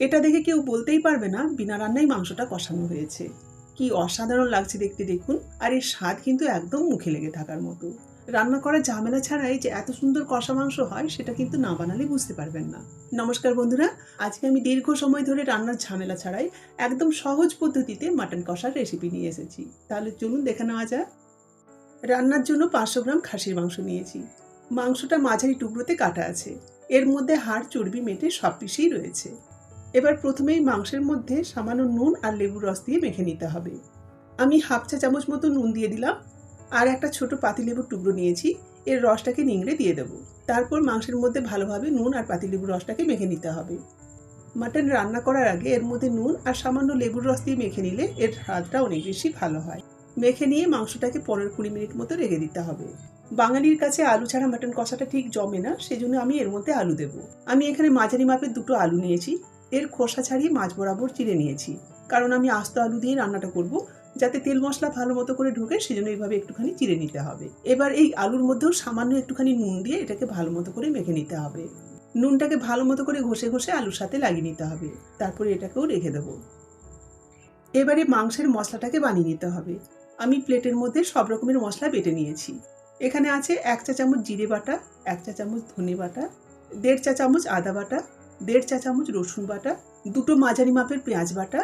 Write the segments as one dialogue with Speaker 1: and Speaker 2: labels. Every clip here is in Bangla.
Speaker 1: এটা দেখে কেউ বলতেই পারবে না বিনা রান্নায় মাংসটা কষানো হয়েছে। কি অসাধারণ লাগছে দেখতে দেখুন, আর এর স্বাদ কিন্তু একদম মুখে লেগে থাকার মতো। রান্না করার ঝামেলা ছাড়াই যে এত সুন্দর কষা মাংস হয়, সেটা কিন্তু না বানালে বুঝতে পারবেন না। নমস্কার বন্ধুরা, আজকে আমি দীর্ঘ সময় ধরে রান্নার ঝামেলা ছাড়াই একদম সহজ পদ্ধতিতে মাটন কষার রেসিপি নিয়ে এসেছি। তাহলে চলুন দেখে নেওয়া যাক। রান্নার জন্য পাঁচশো গ্রাম খাসির মাংস নিয়েছি। মাংসটা মাঝারি টুকরোতে কাটা আছে। এর মধ্যে হাড় চর্বি মেটে সব পিসেই রয়েছে। এবার প্রথমেই মাংসের মধ্যে সামান্য নুন আর লেবুর রস দিয়ে মেখে নিতে হবে। আমি হাফ চা চামচ মতো নুন দিয়ে দিলাম আর একটা ছোট পাতিলেবুর টুকরো নিয়েছি। এর রসটাকে নিংড়ে দিয়ে দেবো। তারপর মাংসের মধ্যে ভালোভাবে নুন আর পাতিলেবুর রসটাকে মেখে নিতে হবে। মাটন রান্না করার আগে এর মধ্যে নুন আর সামান্য লেবুর রস দিয়ে মেখে নিলে এর স্বাদটা অনেক বেশি ভালো হয়। মেখে নিয়ে মাংসটাকে পনেরো কুড়ি মিনিট মতো রেখে দিতে হবে। বাঙালির কাছে আলু ছাড়া মাটন কষাটা ঠিক জমে না, সেজন্য আমি এর মধ্যে আলু দেব। আমি এখানে মাঝারি মাপের দুটো আলু নিয়েছি। এর খোসা ছাড়িয়ে মাছ বরাবর চিড়ে নিয়েছি। কারণ আমি আস্ত আলু দিয়ে রান্নাটা করব, যাতে তেল মশলা ভালো মতো করে ঢোকে, সেজন্য এইভাবে একটুখানি চিড়ে নিতে হবে। এবার এই আলুর মধ্যেও সামান্য একটুখানি নুন দিয়ে এটাকে ভালো মতো করে মেখে নিতে হবে। নুনটাকে ভালো মতো করে ঘষে ঘষে আলুর সাথে লাগিয়ে নিতে হবে। তারপরে এটাকেও রেখে দেবো। এবারে মাংসের মশলাটাকে বানিয়ে নিতে হবে। আমি প্লেটের মধ্যে সব রকমের মশলা বেটে নিয়েছি। এখানে আছে এক চা চামচ জিরে বাটা, এক চা চামচ ধনে বাটা, দেড় চা চামচ আদা বাটা দেড় চা চামচ রসুন বাটা, দুটো মাঝারি মাপের পেঁয়াজ বাটা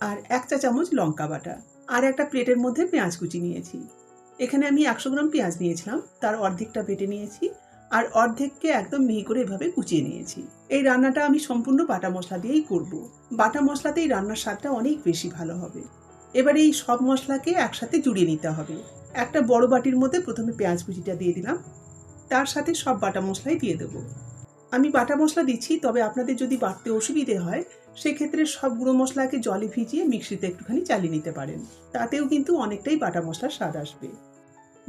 Speaker 1: আর এক চা চামচ লঙ্কা বাটা। আর একটা প্লেটের মধ্যে পেঁয়াজ কুচি নিয়েছি। এখানে আমি একশো গ্রাম পেঁয়াজ নিয়েছিলাম, তার অর্ধেকটা বেটে নিয়েছি আর অর্ধেককে একদম মিহি করে এভাবে কুচিয়ে নিয়েছি। এই রান্নাটা আমি সম্পূর্ণ বাটা মশলা দিয়েই করব। বাটা মশলাতেই রান্নার স্বাদটা অনেক বেশি ভালো হবে। এবার এই সব মশলাকে একসাথে জুড়িয়ে নিতে হবে। একটা বড় বাটির মধ্যে প্রথমে পেঁয়াজ কুচিটা দিয়ে দিলাম, তার সাথে সব বাটা মশলাই দিয়ে দেবো। আমি বাটা মশলা দিচ্ছি, তবে আপনাদের যদি বাটতে অসুবিধে হয়, সেক্ষেত্রে সব গুঁড়ো মশলাকে জলে ভিজিয়ে মিক্সিতে একটুখানি চালিয়ে নিতে পারেন। তাতেও কিন্তু অনেকটাই বাটা মশলার স্বাদ আসবে।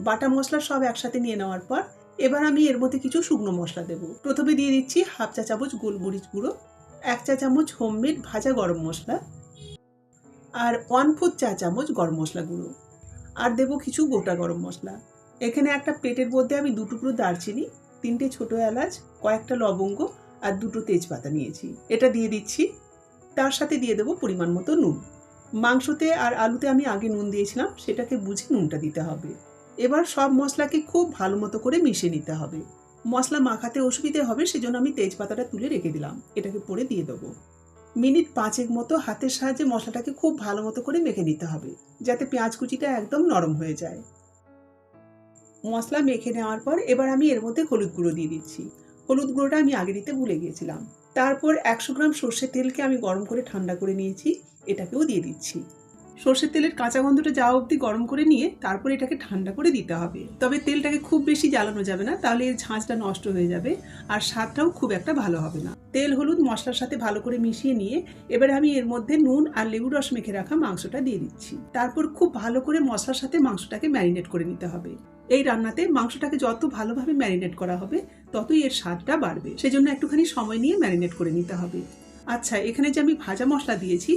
Speaker 1: বাটা মশলা সব একসাথে নিয়ে নেওয়ার পর, এবার আমি এর মধ্যে কিছু শুকনো মশলা দেবো। প্রথমে দিয়ে দিচ্ছি হাফ চা চামচ গোলমরিচ গুঁড়ো, এক চা চামচ হোমমেড ভাজা গরম মশলা, আর ওয়ান ফোর্থ চা চামচ গরম মশলা গুঁড়ো, আর দেবো কিছু গোটা গরম মশলা। এখানে একটা প্লেটের মধ্যে আমি দু টুকরো দারচিনি তিনটে ছোট এলাচ, কয়েকটা লবঙ্গ আর দুটো তেজপাতা নিয়েছি। এটা দিয়ে দিচ্ছি। তার সাথে দিয়ে দেবো পরিমাণ মতো নুন। মাংসতে আর আলুতে আমি আগে নুন দিয়েছিলাম, সেটাকে বুঝে নুনটা দিতে হবে। এবার সব মশলাকে খুব ভালো মতো করে মিশিয়ে নিতে হবে। মশলা মাখাতে অসুবিধে হবে, সেজন্য আমি তেজপাতাটা তুলে রেখে দিলাম। এটাকে পরে দিয়ে দেবো। মিনিট পাঁচেক মতো হাতের সাহায্যে মশলাটাকে খুব ভালো মতো করে মেখে নিতে হবে, যাতে পেঁয়াজ কুচিটা একদম নরম হয়ে যায়। মশলা মেখে নেওয়ার পর এবার আমি এর মধ্যে হলুদ গুঁড়ো দিয়ে দিচ্ছি। হলুদ গুঁড়োটা আমি আগে দিতে ভুলে গিয়েছিলাম। তারপর একশো গ্রাম সর্ষের তেলকে আমি গরম করে ঠান্ডা করে নিয়েছি, এটাকেও দিয়ে দিচ্ছি। সর্ষের তেলের কাঁচা গন্ধটা যাওয়া অবধি গরম করে নিয়ে তারপর এটাকে ঠান্ডা করে দিতে হবে। তবে তেলটাকে খুব বেশি জ্বালানো যাবে না, তাহলে এর ঝাঁঝটা নষ্ট হয়ে যাবে আর স্বাদটাও খুব একটা ভালো হবে না। তেল, হলুদ, মশলার সাথে ভালো করে মিশিয়ে নিয়ে এবারে আমি এর মধ্যে নুন আর লেবু রস মেখে রাখা মাংসটা দিয়ে দিচ্ছি। তারপর খুব ভালো করে মশলার সাথে মাংসটাকে ম্যারিনেট করে নিতে হবে। এই রান্নাতে মাংসটাকে যত ভালোভাবে ম্যারিনেট করা হবে, ততই এর স্বাদটা বাড়বে। সেজন্য একটুখানি সময় নিয়ে ম্যারিনেট করে নিতে হবে। আচ্ছা এখানে যে আমি ভাজা মশলা দিয়েছি,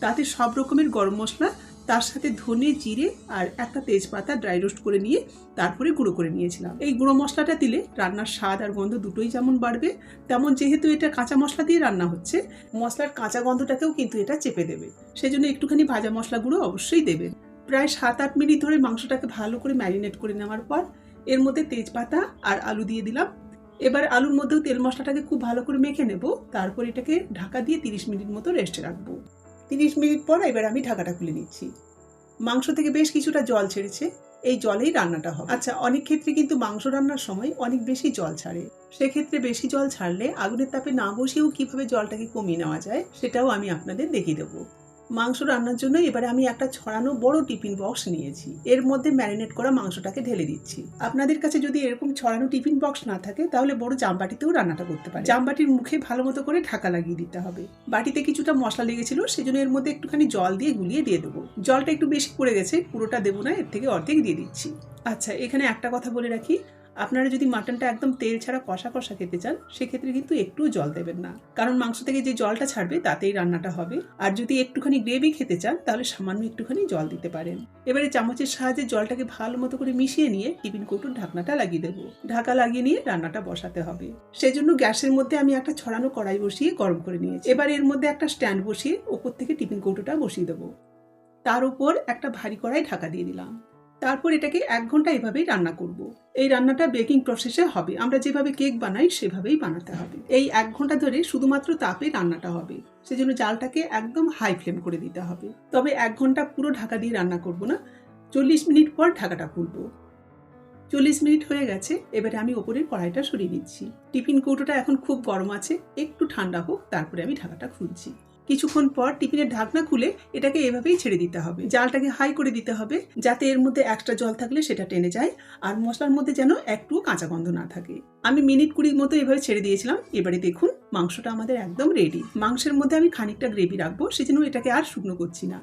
Speaker 1: তাতে সব রকমের গরম মশলা তার সাথে ধনে, জিরে আর একটা তেজপাতা ড্রাই রোস্ট করে নিয়ে তারপরে গুঁড়ো করে নিয়েছিলাম। এই গুঁড়ো মশলাটা দিলে রান্নার স্বাদ আর গন্ধ দুটোই যেমন বাড়বে, তেমন যেহেতু এটা কাঁচা মশলা দিয়ে রান্না হচ্ছে, মশলার কাঁচা গন্ধটাকেও কিন্তু এটা চেপে দেবে। সেজন্য একটুখানি ভাজা মশলা গুঁড়ো অবশ্যই দেবেন প্রায় সাত আট মিনিট ধরে মাংসটাকে ভালো করে ম্যারিনেট করে নেওয়ার পর এর মধ্যে তেজপাতা আর আলু দিয়ে দিলাম। এবার আলুর মধ্যেও তেল মশলাটাকে খুব ভালো করে মেখে নেব, তারপর এটাকে ঢাকা দিয়ে তিরিশ মিনিট মতো রেস্টে রাখব। তিরিশ মিনিট পর এবার আমি ঢাকাটা খুলে নিচ্ছি। মাংস থেকে বেশ কিছুটা জল ছেড়েছে, এই জলেই রান্নাটা হবে। আচ্ছা অনেক ক্ষেত্রে কিন্তু মাংস রান্নার সময় অনেক বেশি জল ছাড়ে। সেক্ষেত্রে বেশি জল ছাড়লে আগুনের তাপে না বসেও কীভাবে জলটাকে কমিয়ে নেওয়া যায়, সেটাও আমি আপনাদের দেখিয়ে দেবো। মাংস রান্নার জন্য এবারে আমি একটা ছড়ানো বড় টিফিন বক্স নিয়েছি। এর মধ্যে ম্যারিনেট করা মাংসটাকে ঢেলে দিচ্ছি। আপনাদের কাছে যদি এরকম ছড়ানো টিফিন বক্স না থাকে, তাহলে বড় জামবাটিতেও রান্নাটা করতে পারে জামবাটির মুখে ভালো মতো করে ঢাকা লাগিয়ে দিতে হবে। বাটিতে কিছুটা মশলা লেগেছিল, সেজন্য এর মধ্যে একটুখানি জল দিয়ে গুলিয়ে দিয়ে দেবো। জলটা একটু বেশি পড়ে গেছে, পুরোটা দেবো না, এর থেকে অর্ধেক দিয়ে দিচ্ছি। আচ্ছা এখানে একটা কথা বলে রাখি। আপনারা যদি মাটনটা একদম তেল ছাড়া কষা কষা খেতে চান, সেক্ষেত্রে কিন্তু একটুও জল দেবেন না। কারণ মাংস থেকে যে জলটা ছাড়বে, তাতেই রান্নাটা হবে। আর যদি একটুখানি গ্রেভি খেতে চান, তাহলে সামান্য একটুখানি জল দিতে পারেন। এবারে চামচের সাহায্যে জলটাকে ভালো মতো করে মিশিয়ে নিয়ে টিফিন কৌটোর ঢাকনাটা লাগিয়ে দেবো। ঢাকা লাগিয়ে নিয়ে রান্নাটা বসাতে হবে। সেজন্য গ্যাসের মধ্যে আমি একটা ছড়ানো কড়াই বসিয়ে গরম করে নিয়েছি। এবার এর মধ্যে একটা স্ট্যান্ড বসিয়ে ওপর থেকে টিফিন কৌটোটা বসিয়ে দেবো। তার উপর একটা ভারী কড়াই ঢাকা দিয়ে দিলাম। তারপর এটাকে এক ঘণ্টা এভাবেই রান্না করব। এই রান্নাটা বেকিং প্রসেসে হবে। আমরা যেভাবে কেক বানাই, সেভাবেই বানাতে হবে। এই এক ঘণ্টা ধরে শুধুমাত্র তাপে রান্নাটা হবে। সেজন্য জালটাকে একদম হাই ফ্লেম করে দিতে হবে। তবে এক ঘণ্টা পুরো ঢাকা দিয়ে রান্না করব না। চল্লিশ মিনিট পর ঢাকাটা খুলব। চল্লিশ মিনিট হয়ে গেছে। এবারে আমি ওপরের কড়াইটা সরিয়ে দিচ্ছি। টিফিন কৌটোটা এখন খুব গরম আছে। একটু ঠান্ডা হোক, তারপরে আমি ঢাকাটা খুলছি। কিছুক্ষণ পর টিফিনের ঢাকনা খুলে এটাকে এভাবেই ছেড়ে দিতে হবে। জালটাকে হাই করে দিতে হবে যাতে এর মধ্যে এক্সট্রা জল থাকলে সেটা টেনে যায় আর মশলার মধ্যে যেন একটু কাঁচা গন্ধ না থাকে। আমি মিনিট কুড়ির মতো এভাবে ছেড়ে দিয়েছিলাম। এবারে দেখুন, মাংসটা আমাদের একদম রেডি মাংসের মধ্যে আমি খানিকটা গ্রেভি রাখব, সেজন্য এটাকে আর শুকনো করছি না।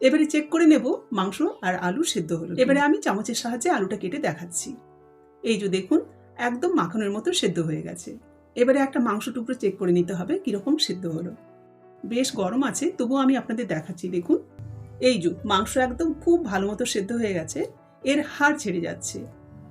Speaker 1: এবারে চেক করে নেব মাংস আর আলু সেদ্ধ হলো এবারে আমি চামচের সাহায্যে আলুটা কেটে দেখাচ্ছি। এই যে দেখুন, একদম মাখনের মতো সেদ্ধ হয়ে গেছে। এবারে একটা মাংস টুকরো চেক করে নিতে হবে, কীরকম সেদ্ধ হলো। বেশ গরম আছে, তবুও আমি আপনাদের দেখাচ্ছি, দেখুন। এই যুগ মাংস একদম খুব ভালো মতো সেদ্ধ হয়ে গেছে, এর হাড় ছেড়ে যাচ্ছে।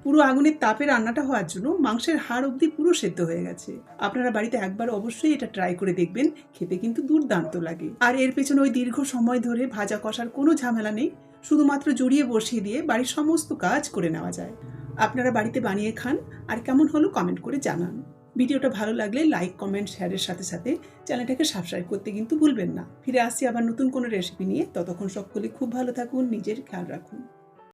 Speaker 1: পুরো আগুনের তাপে রান্নাটা হওয়ার জন্য মাংসের হাড় অবধি পুরো সেদ্ধ হয়ে গেছে। আপনারা বাড়িতে একবার অবশ্যই এটা ট্রাই করে দেখবেন, খেতে কিন্তু দুর্দান্ত লাগে। আর এর পেছনে ওই দীর্ঘ সময় ধরে ভাজা কষার কোনো ঝামেলা নেই, শুধুমাত্র জড়িয়ে বসিয়ে দিয়ে বাড়ির সমস্ত কাজ করে নেওয়া যায়। আপনারা বাড়িতে বানিয়ে খান, আর কেমন হলো কমেন্ট করে জানান। ভিডিওটা ভালো লাগলে লাইক কমেন্ট শেয়ারের সাথে সাথে চ্যানেলটাকে সাবস্ক্রাইব করতে কিন্তু ভুলবেন না। ফিরে আসছি আবার নতুন কোনো রেসিপি নিয়ে। ততক্ষণ সকলে খুব ভালো থাকুন, নিজের খেয়াল রাখুন।